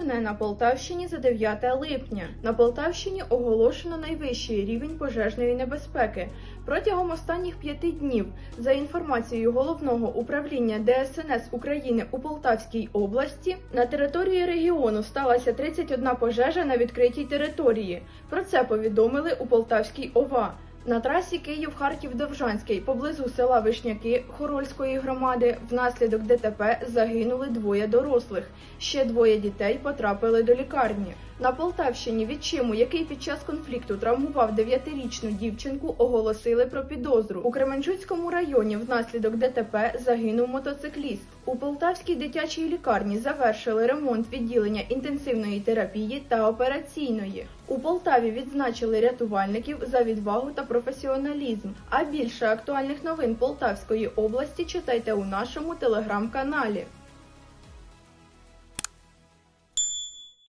Головне на Полтавщині за 9 липня. На Полтавщині оголошено найвищий рівень пожежної небезпеки. Протягом останніх п'яти днів, за інформацією головного управління ДСНС України у Полтавській області, на території регіону сталася 31 пожежа на відкритій території. Про це повідомили у Полтавській ОВА. На трасі Київ-Харків-Довжанський поблизу села Вишняки Хорольської громади внаслідок ДТП загинули двоє дорослих. Ще двоє дітей потрапили до лікарні. На Полтавщині відчиму, який під час конфлікту травмував 9-річну дівчинку, оголосили про підозру. У Кременчуцькому районі внаслідок ДТП загинув мотоцикліст. У Полтавській дитячій лікарні завершили ремонт відділення інтенсивної терапії та операційної. У Полтаві відзначили рятувальників за відвагу та професіоналізм. А більше актуальних новин Полтавської області читайте у нашому телеграм-каналі.